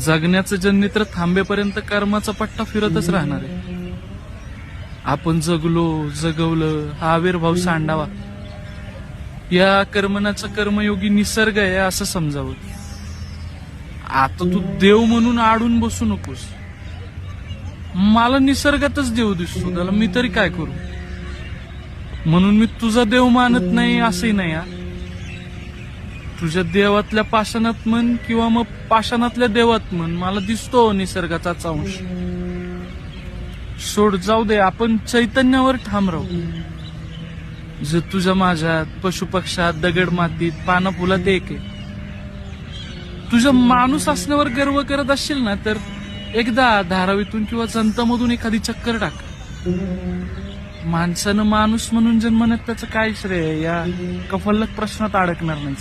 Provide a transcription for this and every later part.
जगण्याचं जन्नित्र थांबेपर्यंत कर्माचा पट्टा फिरतच राहणार आहे. आपण जगलो जगवलं हा आविर्भाव सांडावा. या कर्मनाचा कर्मयोगी निसर्ग आहे असं समजावं. आता तू देव म्हणून आडून बसू नकोस. मला निसर्गातच देव दिसतो त्याला मी तरी काय करू? म्हणून मी तुझा देव मानत नाही असंही नाही हा. तुझ्या देवातल्या पाषाणात म्हण किंवा मग पाषाणातल्या देवात म्हण मला दिसतो निसर्गाचाच अंश सोड जाऊ दे आपण चैतन्यावर ठाम राहू. जे तुझ्या माझ्यात पशुपक्षात दगड मातीत पाना फुलात एक आहे. तुझ्या माणूस असण्यावर गर्व करत असशील ना तर एकदा धारावीतून किंवा जंतामधून एखादी चक्कर टाक. माणसानं माणूस म्हणून जन्मण्यात त्याचं काय श्रेय या कफल्लक प्रश्नात अडकणार नाही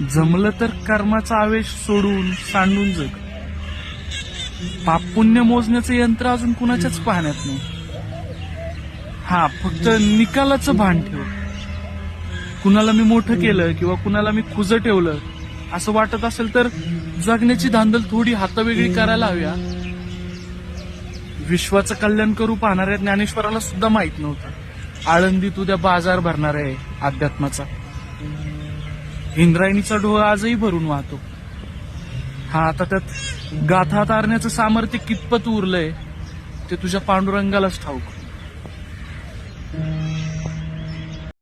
जमलं तर कर्माचा आवेश सोडून सांडून जग. पाप पुण्य मोजण्याचं यंत्र अजून कुणाच्याच पाहण्यात नाही. हा फक्त निकालाचं भान ठेव. कुणाला मी मोठं केलं किंवा कुणाला मी खुज ठेवलं असं वाटत असेल तर जगण्याची धांदल थोडी हातावेगळी करायला हव्या. विश्वाचं कल्याण करू पाहणाऱ्या ज्ञानेश्वराला सुद्धा माहीत नव्हतं. आळंदीत उद्या बाजार भरणार आहे अध्यात्माचा. इंद्रायणीचा डोळा आजही भरून वाहतो. हा आता त्यात गाथा तारण्याचं सामर्थ्य कितपत उरलंय ते तुझ्या पांडुरंगालाच ठाऊक.